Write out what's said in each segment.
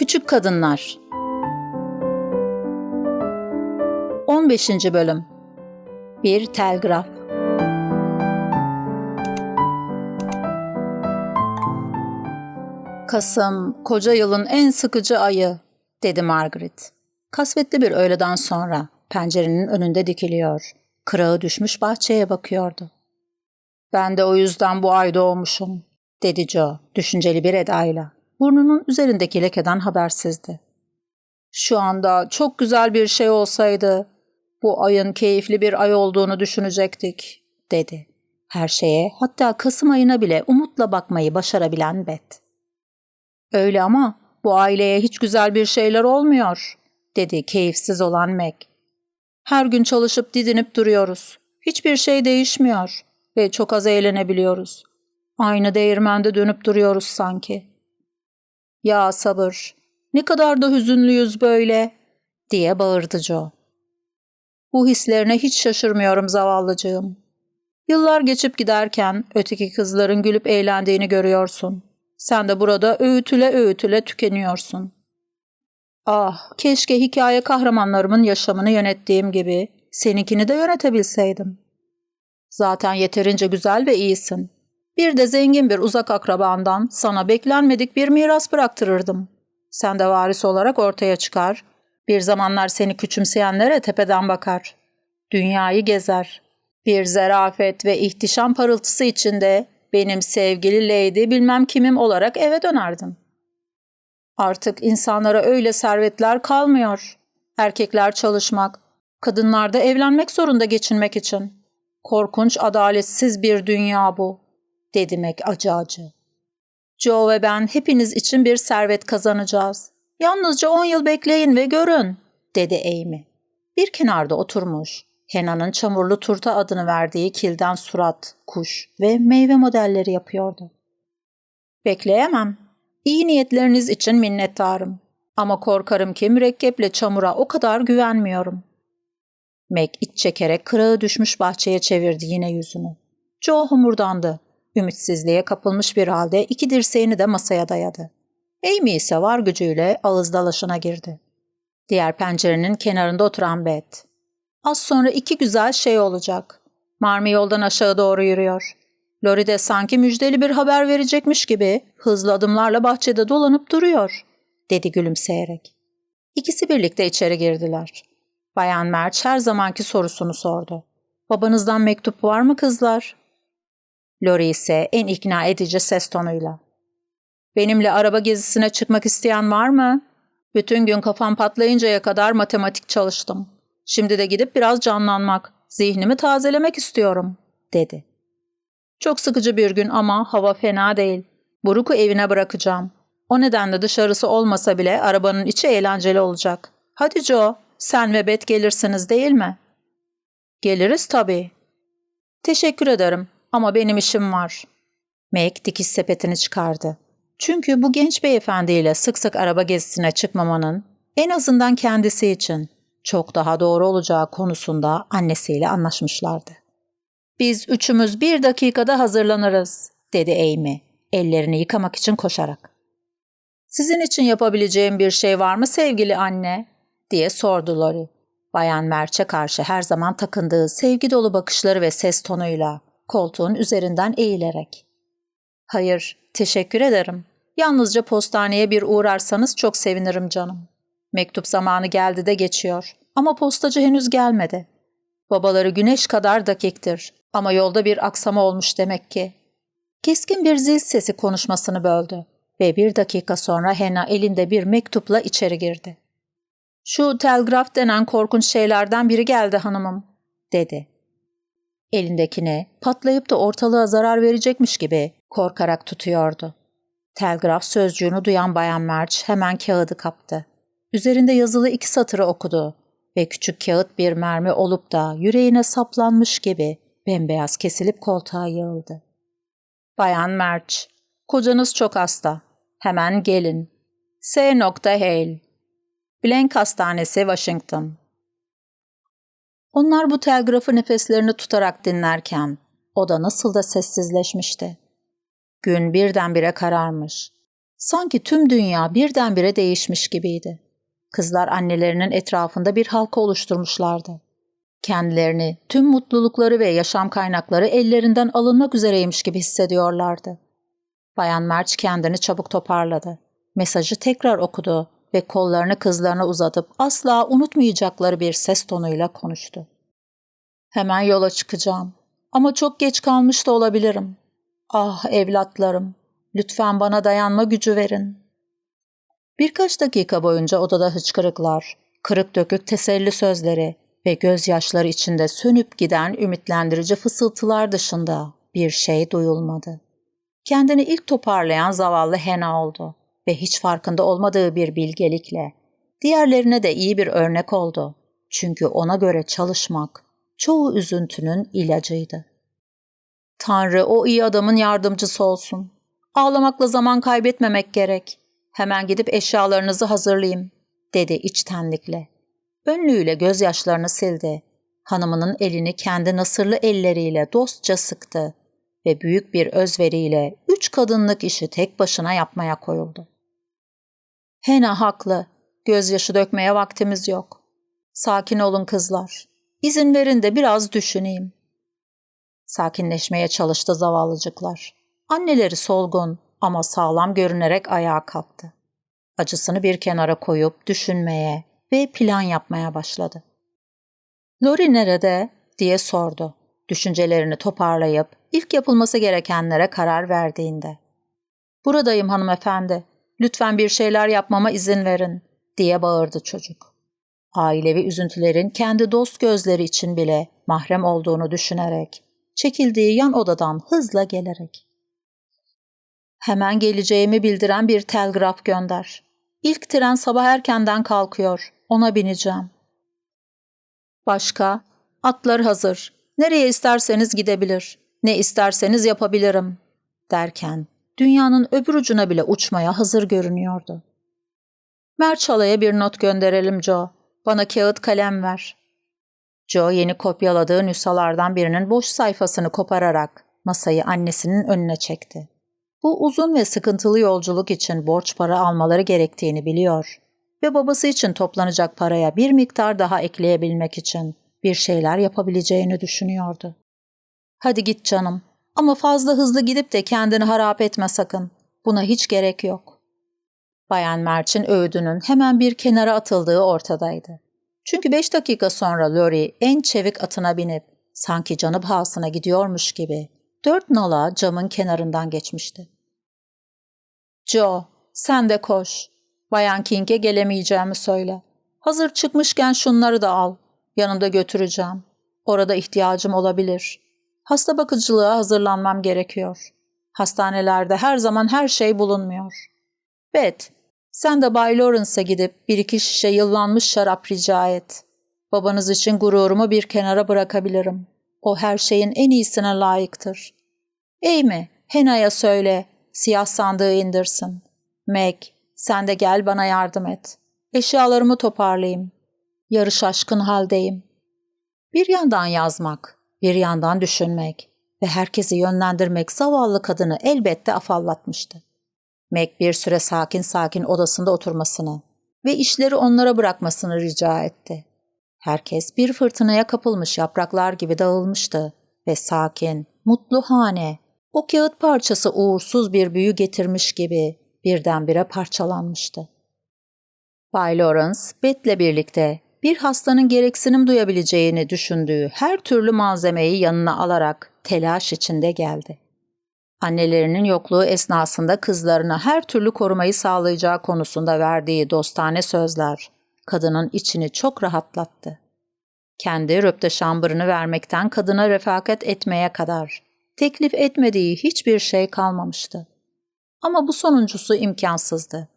Küçük Kadınlar 15. Bölüm Bir Telgraf Kasım, koca yılın en sıkıcı ayı, dedi Margaret. Kasvetli bir öğleden sonra pencerenin önünde dikiliyor. Kırağı düşmüş bahçeye bakıyordu. Ben de o yüzden bu ay doğmuşum, dedi Joe düşünceli bir edayla. Burnunun üzerindeki lekeden habersizdi. Şu anda çok güzel bir şey olsaydı bu ayın keyifli bir ay olduğunu düşünecektik, dedi. Her şeye hatta Kasım ayına bile umutla bakmayı başarabilen Bet. Öyle ama bu aileye hiç güzel bir şeyler olmuyor, dedi keyifsiz olan Meg. Her gün çalışıp didinip duruyoruz. Hiçbir şey değişmiyor ve çok az eğlenebiliyoruz. Aynı değirmende dönüp duruyoruz sanki. Ya sabır, ne kadar da hüzünlüyüz böyle, diye bağırdı Joe. Bu hislerine hiç şaşırmıyorum zavallıcığım. Yıllar geçip giderken öteki kızların gülüp eğlendiğini görüyorsun. Sen de burada öğütüle öğütüle tükeniyorsun. Ah, keşke hikaye kahramanlarımın yaşamını yönettiğim gibi seninkini de yönetebilseydim. Zaten yeterince güzel ve iyisin. Bir de zengin bir uzak akrabandan sana beklenmedik bir miras bıraktırırdım. Sen de varis olarak ortaya çıkar. Bir zamanlar seni küçümseyenlere tepeden bakar. Dünyayı gezer. Bir zerafet ve ihtişam parıltısı içinde benim sevgili Lady bilmem kimim olarak eve dönerdim. Artık insanlara öyle servetler kalmıyor. Erkekler çalışmak, kadınlar da evlenmek zorunda geçinmek için. Korkunç adaletsiz bir dünya bu, dedi Mac acı acı. Joe ve ben hepiniz için bir servet kazanacağız. Yalnızca on yıl bekleyin ve görün, dedi Amy. Bir kenarda oturmuş, Hena'nın çamurlu turta adını verdiği kilden surat, kuş ve meyve modelleri yapıyordu. Bekleyemem. İyi niyetleriniz için minnettarım. Ama korkarım ki mürekkeple çamura o kadar güvenmiyorum. Meg iç çekerek kırağı düşmüş bahçeye çevirdi yine yüzünü. Joe homurdandı. Ümitsizliğe kapılmış bir halde iki dirseğini de masaya dayadı. Amy ise var gücüyle ağız dalaşına girdi. Diğer pencerenin kenarında oturan Beth. Az sonra iki güzel şey olacak. Marmy yoldan aşağı doğru yürüyor. Lori de sanki müjdeli bir haber verecekmiş gibi hızlı adımlarla bahçede dolanıp duruyor, dedi gülümseyerek. İkisi birlikte içeri girdiler. Bayan Merç her zamanki sorusunu sordu. Babanızdan mektup var mı kızlar? Lori ise en ikna edici ses tonuyla. Benimle araba gezisine çıkmak isteyen var mı? Bütün gün kafam patlayıncaya kadar matematik çalıştım. Şimdi de gidip biraz canlanmak, zihnimi tazelemek istiyorum, dedi. Çok sıkıcı bir gün ama hava fena değil. Buruk'u evine bırakacağım. O nedenle dışarısı olmasa bile arabanın içi eğlenceli olacak. Hadi Joe, sen ve Bet gelirsiniz değil mi? Geliriz tabii. Teşekkür ederim ama benim işim var. Meg dikiş sepetini çıkardı. Çünkü bu genç beyefendiyle sık sık araba gezisine çıkmamanın en azından kendisi için çok daha doğru olacağı konusunda annesiyle anlaşmışlardı. Biz üçümüz bir dakikada hazırlanırız, dedi Amy, ellerini yıkamak için koşarak. Sizin için yapabileceğim bir şey var mı sevgili anne? diye sordu Lori. Bayan Merç'e karşı her zaman takındığı sevgi dolu bakışları ve ses tonuyla koltuğun üzerinden eğilerek. Hayır, teşekkür ederim. Yalnızca postaneye bir uğrarsanız çok sevinirim canım. Mektup zamanı geldi de geçiyor ama postacı henüz gelmedi. Babaları güneş kadar dakiktir ama yolda bir aksama olmuş demek ki. Keskin bir zil sesi konuşmasını böldü ve bir dakika sonra Hena elinde bir mektupla içeri girdi. Şu telgraf denen korkunç şeylerden biri geldi hanımım, dedi. Elindekine patlayıp da ortalığa zarar verecekmiş gibi korkarak tutuyordu. Telgraf sözcüğünü duyan Bayan Merch hemen kağıdı kaptı. Üzerinde yazılı iki satırı okudu ve küçük kağıt bir mermi olup da yüreğine saplanmış gibi bembeyaz kesilip koltuğa yığıldı. Bayan Merch, kocanız çok hasta. Hemen gelin. S. Hale. Blank Hastanesi, Washington. Onlar bu telgrafı nefeslerini tutarak dinlerken oda nasıl da sessizleşmişti. Gün birdenbire kararmış. Sanki tüm dünya birdenbire değişmiş gibiydi. Kızlar annelerinin etrafında bir halka oluşturmuşlardı. Kendilerini, tüm mutlulukları ve yaşam kaynakları ellerinden alınmak üzereymiş gibi hissediyorlardı. Bayan Merç kendini çabuk toparladı. Mesajı tekrar okudu ve kollarını kızlarına uzatıp asla unutmayacakları bir ses tonuyla konuştu. Hemen yola çıkacağım. Ama çok geç kalmış da olabilirim. Ah evlatlarım, lütfen bana dayanma gücü verin. Birkaç dakika boyunca odada hıçkırıklar, kırık dökük teselli sözleri ve gözyaşları içinde sönüp giden ümitlendirici fısıltılar dışında bir şey duyulmadı. Kendini ilk toparlayan zavallı Hena oldu ve hiç farkında olmadığı bir bilgelikle diğerlerine de iyi bir örnek oldu. Çünkü ona göre çalışmak çoğu üzüntünün ilacıydı. Tanrı o iyi adamın yardımcısı olsun. Ağlamakla zaman kaybetmemek gerek. Hemen gidip eşyalarınızı hazırlayayım, dedi içtenlikle. Önlüğüyle gözyaşlarını sildi. Hanımının elini kendi nasırlı elleriyle dostça sıktı ve büyük bir özveriyle üç kadınlık işi tek başına yapmaya koyuldu. Hena haklı. Gözyaşı dökmeye vaktimiz yok. Sakin olun kızlar. İzin verin de biraz düşüneyim. Sakinleşmeye çalıştı zavallıcıklar. Anneleri solgun ama sağlam görünerek ayağa kalktı. Acısını bir kenara koyup düşünmeye ve plan yapmaya başladı. Lori nerede? diye sordu. Düşüncelerini toparlayıp ilk yapılması gerekenlere karar verdiğinde. Buradayım hanımefendi. Lütfen bir şeyler yapmama izin verin diye bağırdı çocuk. Ailevi üzüntülerin kendi dost gözleri için bile mahrem olduğunu düşünerek, çekildiği yan odadan hızla gelerek. Hemen geleceğimi bildiren bir telgraf gönder. İlk tren sabah erkenden kalkıyor. Ona bineceğim. Başka? Atlar hazır. Nereye isterseniz gidebilir. Ne isterseniz yapabilirim. Derken dünyanın öbür ucuna bile uçmaya hazır görünüyordu. Merçala'ya bir not gönderelim Joe. Bana kağıt kalem ver. Joe yeni kopyaladığı nüshalardan birinin boş sayfasını kopararak masayı annesinin önüne çekti. Bu uzun ve sıkıntılı yolculuk için borç para almaları gerektiğini biliyor ve babası için toplanacak paraya bir miktar daha ekleyebilmek için bir şeyler yapabileceğini düşünüyordu. Hadi git canım ama fazla hızlı gidip de kendini harap etme sakın. Buna hiç gerek yok. Bayan Merch'in öğüdünün hemen bir kenara atıldığı ortadaydı. Çünkü beş dakika sonra Lori en çevik atına binip sanki canı pahasına gidiyormuş gibi dört nala camın kenarından geçmişti. Joe, sen de koş. Bayan King'e gelemeyeceğimi söyle. Hazır çıkmışken şunları da al. Yanımda götüreceğim. Orada ihtiyacım olabilir. Hasta bakıcılığa hazırlanmam gerekiyor. Hastanelerde her zaman her şey bulunmuyor. Bet, sen de Bay Lawrence'a gidip bir iki şişe yıllanmış şarap rica et. Babanız için gururumu bir kenara bırakabilirim. O her şeyin en iyisine layıktır. Amy, Hena'ya söyle, siyah sandığı indirsin. Meg, sen de gel bana yardım et. Eşyalarımı toparlayayım. Yarı şaşkın haldeyim. Bir yandan yazmak, bir yandan düşünmek ve herkesi yönlendirmek zavallı kadını elbette afallatmıştı. Meg bir süre sakin sakin odasında oturmasını ve işleri onlara bırakmasını rica etti. Herkes bir fırtınaya kapılmış yapraklar gibi dağılmıştı ve sakin, mutlu hane, o kağıt parçası uğursuz bir büyü getirmiş gibi birdenbire parçalanmıştı. Bay Lawrence, Beth'le birlikte bir hastanın gereksinim duyabileceğini düşündüğü her türlü malzemeyi yanına alarak telaş içinde geldi. Annelerinin yokluğu esnasında kızlarına her türlü korumayı sağlayacağı konusunda verdiği dostane sözler kadının içini çok rahatlattı. Kendi röpte şambırını vermekten kadına refakat etmeye kadar teklif etmediği hiçbir şey kalmamıştı. Ama bu sonuncusu imkansızdı.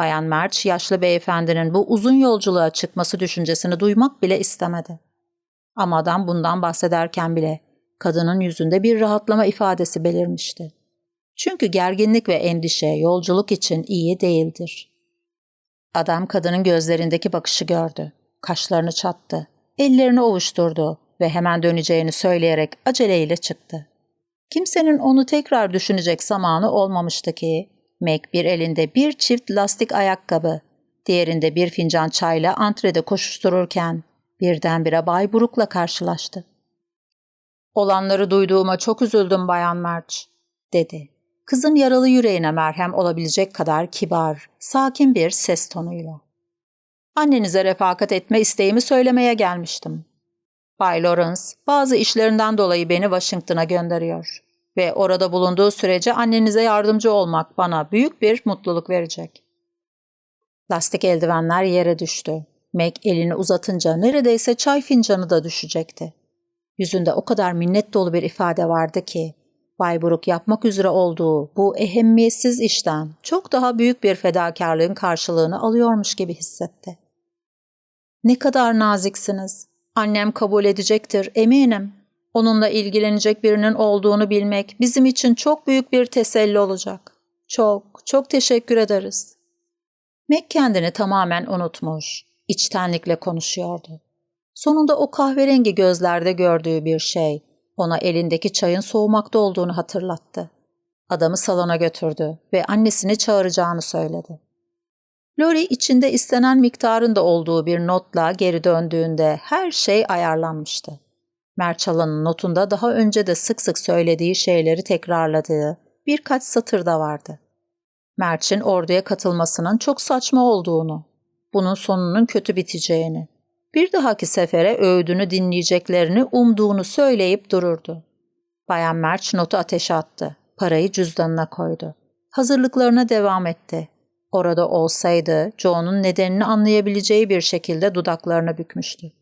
Bayan Merch yaşlı beyefendinin bu uzun yolculuğa çıkması düşüncesini duymak bile istemedi. Ama adam bundan bahsederken bile kadının yüzünde bir rahatlama ifadesi belirmişti. Çünkü gerginlik ve endişe yolculuk için iyi değildir. Adam kadının gözlerindeki bakışı gördü. Kaşlarını çattı. Ellerini ovuşturdu ve hemen döneceğini söyleyerek aceleyle çıktı. Kimsenin onu tekrar düşünecek zamanı olmamıştı ki Meg bir elinde bir çift lastik ayakkabı, diğerinde bir fincan çayla antrede koşuştururken birdenbire Bay Brook'la karşılaştı. Olanları duyduğuma çok üzüldüm Bayan March, dedi. Kızın yaralı yüreğine merhem olabilecek kadar kibar, sakin bir ses tonuyla. Annenize refakat etme isteğimi söylemeye gelmiştim. Bay Lawrence bazı işlerinden dolayı beni Washington'a gönderiyor ve orada bulunduğu sürece annenize yardımcı olmak bana büyük bir mutluluk verecek. Lastik eldivenler yere düştü. Meg elini uzatınca neredeyse çay fincanı da düşecekti. Yüzünde o kadar minnet dolu bir ifade vardı ki, Bay Brook yapmak üzere olduğu bu ehemmiyetsiz işten çok daha büyük bir fedakarlığın karşılığını alıyormuş gibi hissetti. Ne kadar naziksiniz. Annem kabul edecektir, eminim. Onunla ilgilenecek birinin olduğunu bilmek bizim için çok büyük bir teselli olacak. Çok, çok teşekkür ederiz. Meg kendini tamamen unutmuş, içtenlikle konuşuyordu. Sonunda o kahverengi gözlerde gördüğü bir şey ona elindeki çayın soğumakta olduğunu hatırlattı. Adamı salona götürdü ve annesini çağıracağını söyledi. Lori içinde istenen miktarın da olduğu bir notla geri döndüğünde her şey ayarlanmıştı. Merçalan'ın notunda daha önce de sık sık söylediği şeyleri tekrarladığı birkaç satır da vardı. Merç'in orduya katılmasının çok saçma olduğunu, bunun sonunun kötü biteceğini, bir dahaki sefere öğüdünü dinleyeceklerini umduğunu söyleyip dururdu. Bayan Merç notu ateşe attı. Parayı cüzdanına koydu. Hazırlıklarına devam etti. Orada olsaydı Joe'nun nedenini anlayabileceği bir şekilde dudaklarını bükmüştü.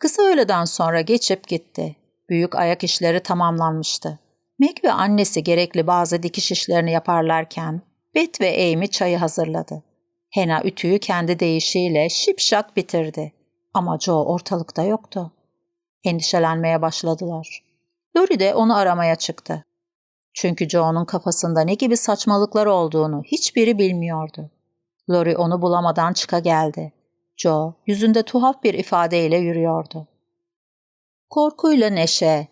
Kısa öğleden sonra geçip gitti. Büyük ayak işleri tamamlanmıştı. Meg ve annesi gerekli bazı dikiş işlerini yaparlarken Bet ve Amy çayı hazırladı. Hena ütüyü kendi deyişiyle şipşak bitirdi. Ama Joe ortalıkta yoktu. Endişelenmeye başladılar. Lori de onu aramaya çıktı. Çünkü Joe'nun kafasında ne gibi saçmalıklar olduğunu hiçbiri bilmiyordu. Lori onu bulamadan çıka geldi. Joe yüzünde tuhaf bir ifadeyle yürüyordu. Korkuyla neşe,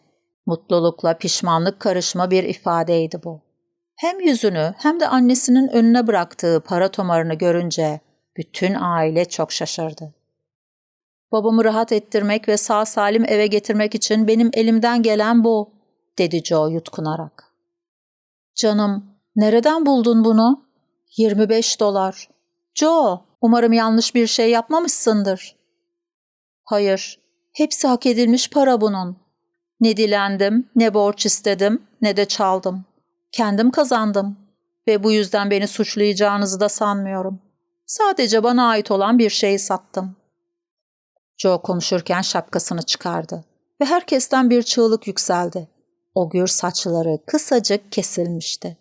mutlulukla pişmanlık karışma bir ifadeydi bu. Hem yüzünü hem de annesinin önüne bıraktığı para tomarını görünce bütün aile çok şaşırdı. Babamı rahat ettirmek ve sağ salim eve getirmek için benim elimden gelen bu, dedi Joe yutkunarak. Canım, nereden buldun bunu? 25 dolar. Joe, umarım yanlış bir şey yapmamışsındır. Hayır, hepsi hak edilmiş para bunun. Ne dilendim, ne borç istedim, ne de çaldım. Kendim kazandım ve bu yüzden beni suçlayacağınızı da sanmıyorum. Sadece bana ait olan bir şeyi sattım. Joe konuşurken şapkasını çıkardı ve herkesten bir çığlık yükseldi. O gür saçları kısacık kesilmişti.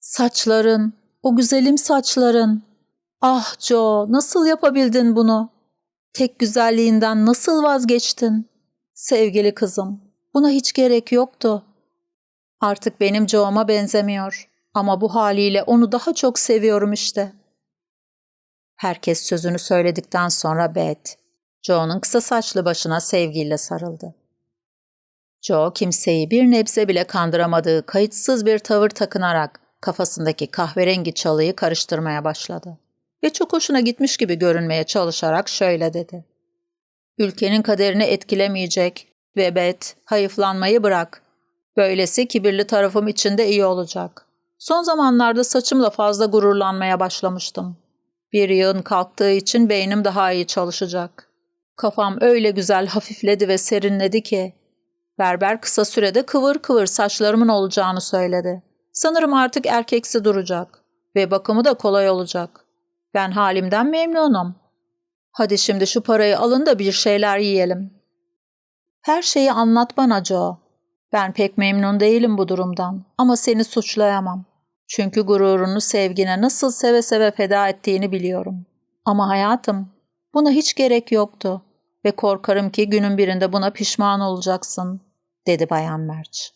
Saçların, o güzelim saçların. Ah Joe, nasıl yapabildin bunu? Tek güzelliğinden nasıl vazgeçtin? Sevgili kızım, buna hiç gerek yoktu. Artık benim Joe'ma benzemiyor ama bu haliyle onu daha çok seviyorum işte. Herkes sözünü söyledikten sonra Beth, Joe'nun kısa saçlı başına sevgiyle sarıldı. Joe kimseyi bir nebze bile kandıramadığı kayıtsız bir tavır takınarak kafasındaki kahverengi çalıyı karıştırmaya başladı. Ve çok hoşuna gitmiş gibi görünmeye çalışarak şöyle dedi. Ülkenin kaderini etkilemeyecek ve Beth, hayıflanmayı bırak. Böylesi kibirli tarafım için de iyi olacak. Son zamanlarda saçımla fazla gururlanmaya başlamıştım. Bir yığın kalktığı için beynim daha iyi çalışacak. Kafam öyle güzel hafifledi ve serinledi ki. Berber kısa sürede kıvır kıvır saçlarımın olacağını söyledi. Sanırım artık erkeksi duracak ve bakımı da kolay olacak. Ben halimden memnunum. Hadi şimdi şu parayı alın da bir şeyler yiyelim. Her şeyi anlat bana Joe. Ben pek memnun değilim bu durumdan ama seni suçlayamam. Çünkü gururunu sevgine nasıl seve seve feda ettiğini biliyorum. Ama hayatım, buna hiç gerek yoktu ve korkarım ki günün birinde buna pişman olacaksın, dedi Bayan Merç.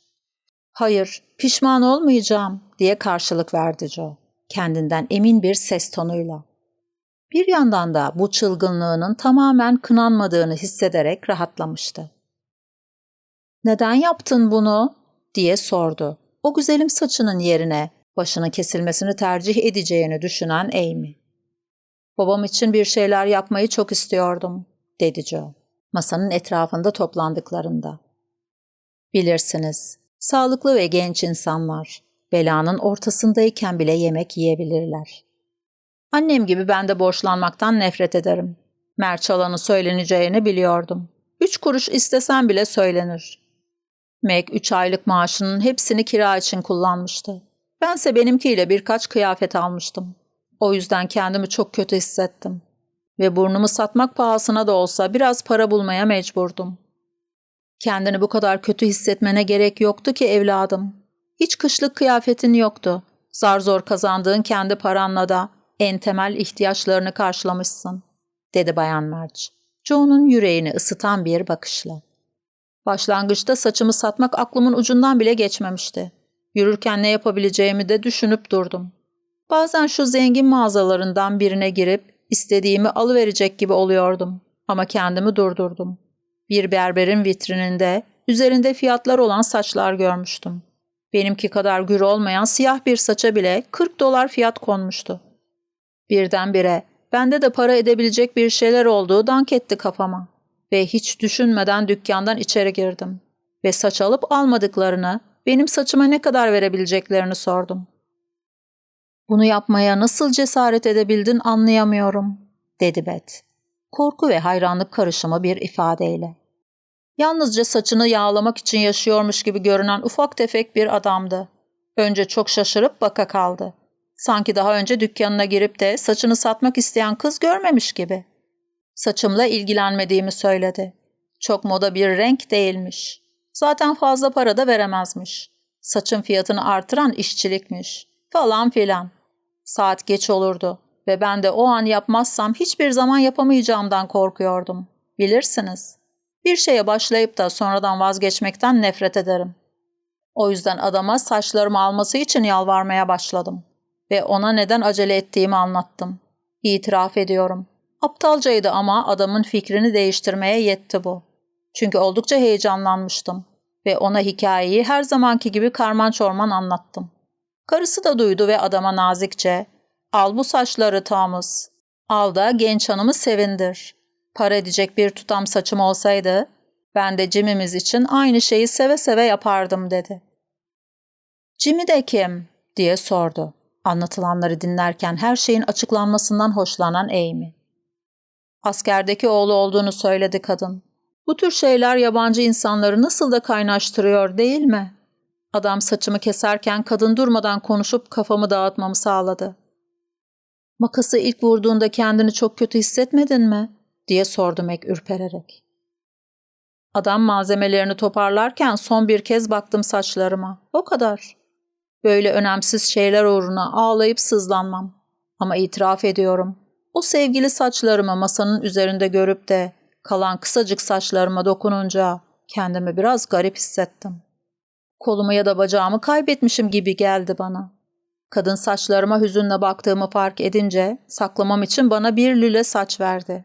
Hayır, pişman olmayacağım, diye karşılık verdi Joe, kendinden emin bir ses tonuyla. Bir yandan da bu çılgınlığının tamamen kınanmadığını hissederek rahatlamıştı. Neden yaptın bunu? diye sordu. O güzelim saçının yerine Başının kesilmesini tercih edeceğini düşünen Amy. Babam için bir şeyler yapmayı çok istiyordum, dedi Joe. Masanın etrafında toplandıklarında. Bilirsiniz, sağlıklı ve genç insanlar belanın ortasındayken bile yemek yiyebilirler. Annem gibi ben de borçlanmaktan nefret ederim. Merç alanı söyleneceğini biliyordum. Üç kuruş istesem bile söylenir. Meg üç aylık maaşının hepsini kira için kullanmıştı. Bense benimkiyle birkaç kıyafet almıştım. O yüzden kendimi çok kötü hissettim. Ve burnumu satmak pahasına da olsa biraz para bulmaya mecburdum. Kendini bu kadar kötü hissetmene gerek yoktu ki evladım. Hiç kışlık kıyafetin yoktu. Zar zor kazandığın kendi paranla da en temel ihtiyaçlarını karşılamışsın, dedi Bayan March. Joe'nun yüreğini ısıtan bir bakışla. Başlangıçta saçımı satmak aklımın ucundan bile geçmemişti. Yürürken ne yapabileceğimi de düşünüp durdum. Bazen şu zengin mağazalarından birine girip istediğimi alıverecek gibi oluyordum. Ama kendimi durdurdum. Bir berberin vitrininde üzerinde fiyatlar olan saçlar görmüştüm. Benimki kadar gür olmayan siyah bir saça bile 40 dolar fiyat konmuştu. Birdenbire bende de para edebilecek bir şeyler olduğu dank etti kafama. Ve hiç düşünmeden dükkandan içeri girdim. Ve saç alıp almadıklarını, benim saçıma ne kadar verebileceklerini sordum. Bunu yapmaya nasıl cesaret edebildin anlayamıyorum, dedi Beth. Korku ve hayranlık karışımı bir ifadeyle. Yalnızca saçını yağlamak için yaşıyormuş gibi görünen ufak tefek bir adamdı. Önce çok şaşırıp baka kaldı. Sanki daha önce dükkanına girip de saçını satmak isteyen kız görmemiş gibi. Saçımla ilgilenmediğimi söyledi. Çok moda bir renk değilmiş. Zaten fazla para da veremezmiş. Saçın fiyatını artıran işçilikmiş. Falan filan. Saat geç olurdu ve ben de o an yapmazsam hiçbir zaman yapamayacağımdan korkuyordum. Bilirsiniz. Bir şeye başlayıp da sonradan vazgeçmekten nefret ederim. O yüzden adama saçlarımı alması için yalvarmaya başladım ve ona neden acele ettiğimi anlattım. İtiraf ediyorum. Aptalcaydı ama adamın fikrini değiştirmeye yetti bu. Çünkü oldukça heyecanlanmıştım ve ona hikayeyi her zamanki gibi karman çorman anlattım. Karısı da duydu ve adama nazikçe ''Al bu saçları Thomas, al da genç hanımı sevindir. Para edecek bir tutam saçım olsaydı ben de Jimmy'miz için aynı şeyi seve seve yapardım.'' dedi. ''Jimmy de kim?'' diye sordu. Anlatılanları dinlerken her şeyin açıklanmasından hoşlanan Amy. Askerdeki oğlu olduğunu söyledi kadın. Bu tür şeyler yabancı insanları nasıl da kaynaştırıyor değil mi? Adam saçımı keserken kadın durmadan konuşup kafamı dağıtmamı sağladı. Makası ilk vurduğunda kendini çok kötü hissetmedin mi? diye sordu Meg ürpererek. Adam malzemelerini toparlarken son bir kez baktım saçlarıma. O kadar. Böyle önemsiz şeyler uğruna ağlayıp sızlanmam. Ama itiraf ediyorum. O sevgili saçlarımı masanın üzerinde görüp de kalan kısacık saçlarıma dokununca kendimi biraz garip hissettim. Kolumu ya da bacağımı kaybetmişim gibi geldi bana. Kadın saçlarıma hüzünle baktığımı fark edince saklamam için bana bir lüle saç verdi.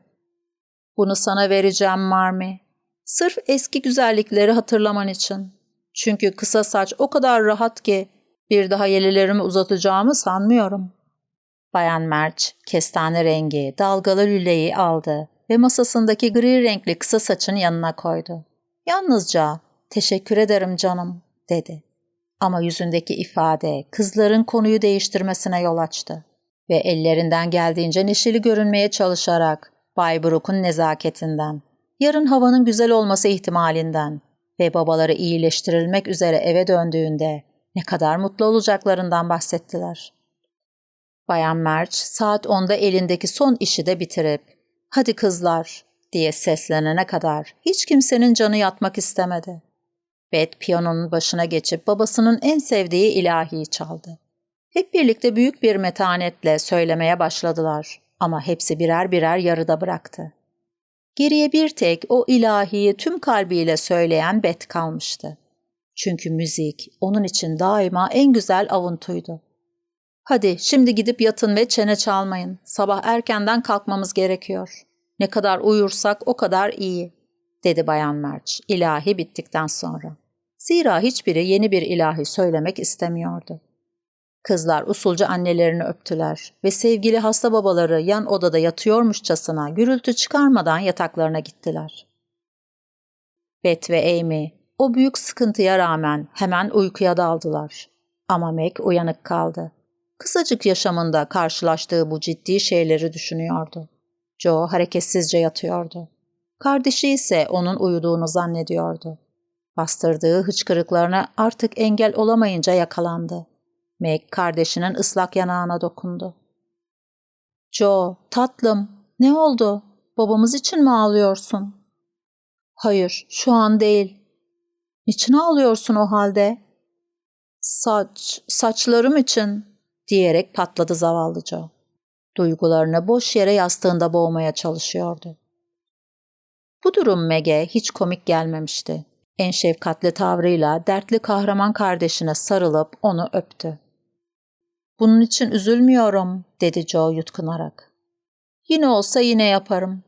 Bunu sana vereceğim Marmi. Sırf eski güzellikleri hatırlaman için. Çünkü kısa saç o kadar rahat ki bir daha yelilerimi uzatacağımı sanmıyorum. Bayan Merç, kestane rengi, dalgalı lüleyi aldı ve masasındaki gri renkli kısa saçın yanına koydu. Yalnızca, teşekkür ederim canım, dedi. Ama yüzündeki ifade kızların konuyu değiştirmesine yol açtı. Ve ellerinden geldiğince neşeli görünmeye çalışarak Bay Brooke'un nezaketinden, yarın havanın güzel olması ihtimalinden ve babaları iyileştirilmek üzere eve döndüğünde ne kadar mutlu olacaklarından bahsettiler. Bayan Merch saat 10'da elindeki son işi de bitirip ''Hadi kızlar'' diye seslenene kadar hiç kimsenin canı yatmak istemedi. Beth piyanonun başına geçip babasının en sevdiği ilahiyi çaldı. Hep birlikte büyük bir metanetle söylemeye başladılar ama hepsi birer birer yarıda bıraktı. Geriye bir tek o ilahiyi tüm kalbiyle söyleyen Beth kalmıştı. Çünkü müzik onun için daima en güzel avuntuydu. Hadi şimdi gidip yatın ve çene çalmayın. Sabah erkenden kalkmamız gerekiyor. Ne kadar uyursak o kadar iyi, dedi Bayan Merç ilahi bittikten sonra. Zira hiçbiri yeni bir ilahi söylemek istemiyordu. Kızlar usulca annelerini öptüler ve sevgili hasta babaları yan odada yatıyormuşçasına gürültü çıkarmadan yataklarına gittiler. Beth ve Amy o büyük sıkıntıya rağmen hemen uykuya daldılar. Ama Meg uyanık kaldı. Kısacık yaşamında karşılaştığı bu ciddi şeyleri düşünüyordu. Joe hareketsizce yatıyordu. Kardeşi ise onun uyuduğunu zannediyordu. Bastırdığı hıçkırıklarına artık engel olamayınca yakalandı. Meg kardeşinin ıslak yanağına dokundu. Joe, tatlım, ne oldu? Babamız için mi ağlıyorsun? Hayır, şu an değil. Niçin ağlıyorsun o halde? Saç, saçlarım için diyerek patladı zavallı Joe. Duygularını boş yere yastığında boğmaya çalışıyordu. Bu durum Meg'e hiç komik gelmemişti. En şefkatli tavrıyla dertli kahraman kardeşine sarılıp onu öptü. Bunun için üzülmüyorum, dedi Joe yutkunarak. Yine olsa yine yaparım.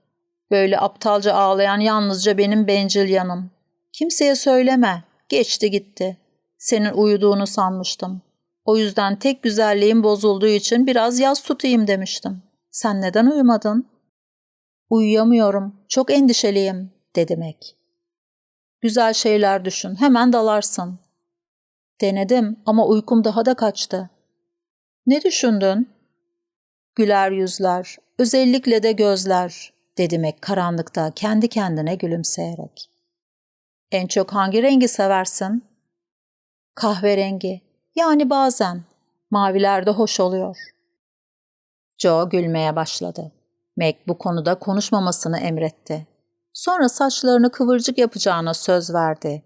Böyle aptalca ağlayan yalnızca benim bencil yanım. Kimseye söyleme, geçti gitti. Senin uyuduğunu sanmıştım. O yüzden tek güzelliğim bozulduğu için biraz yaz tutayım demiştim. Sen neden uyumadın? Uyuyamıyorum, çok endişeliyim, dedi Meg. Güzel şeyler düşün, hemen dalarsın. Denedim ama uykum daha da kaçtı. Ne düşündün? Güler yüzler, özellikle de gözler, dedi Meg karanlıkta kendi kendine gülümseyerek. En çok hangi rengi seversin? Kahverengi. Yani bazen. Maviler de hoş oluyor. Joe gülmeye başladı. Meg bu konuda konuşmamasını emretti. Sonra saçlarını kıvırcık yapacağına söz verdi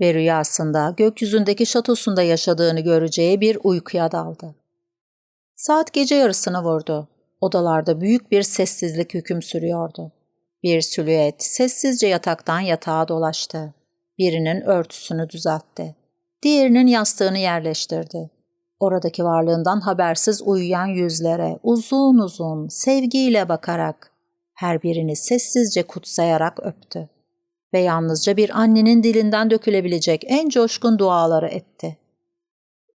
ve rüyasında gökyüzündeki şatosunda yaşadığını göreceği bir uykuya daldı. Saat gece yarısını vurdu. Odalarda büyük bir sessizlik hüküm sürüyordu. Bir silüet sessizce yataktan yatağa dolaştı. Birinin örtüsünü düzeltti. Diğerinin yastığını yerleştirdi. Oradaki varlığından habersiz uyuyan yüzlere uzun uzun sevgiyle bakarak her birini sessizce kutsayarak öptü ve yalnızca bir annenin dilinden dökülebilecek en coşkun duaları etti.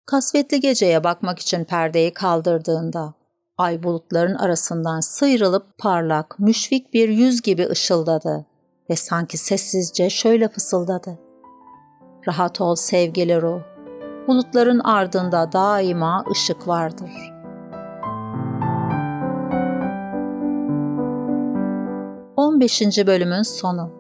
Kasvetli geceye bakmak için perdeyi kaldırdığında ay bulutların arasından sıyrılıp parlak, müşfik bir yüz gibi ışıldadı ve sanki sessizce şöyle fısıldadı. Rahat ol sevgili ruh, bulutların ardında daima ışık vardır. On beşinci bölümün sonu